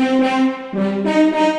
भक्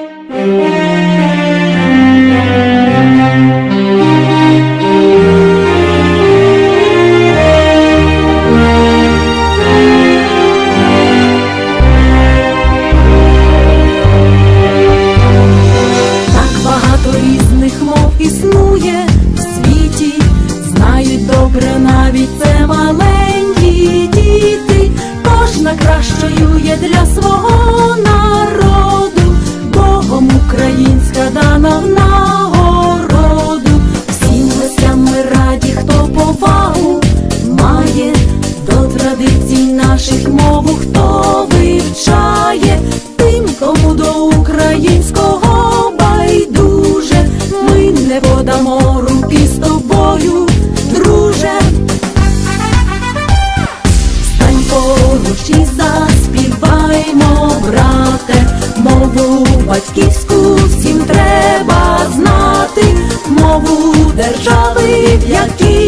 Гучні заспіваймо, брате, мову батьківську всім треба знати, мову держави, в якій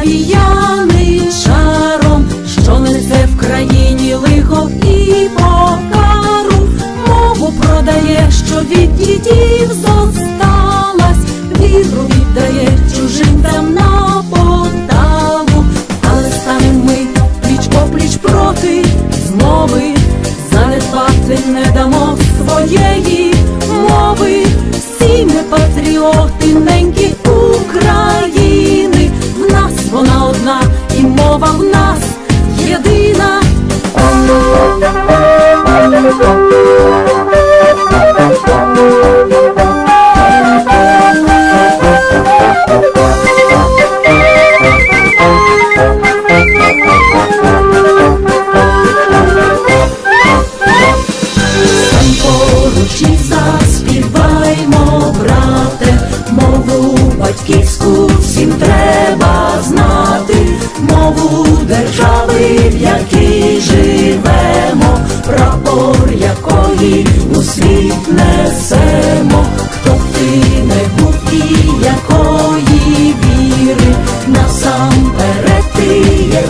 павіяни шаром, що несе в країні лихо і покару, мову продає, що від дідів зосталась, віру віддає чужим там на поталу, але станем ми пліч опліч проти змови, занедбати не дамо своєї мови, всі ми патріоти. Заспіваймо, брате, мову батьківську всім треба. вміє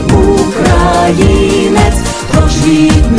українець, прожіть.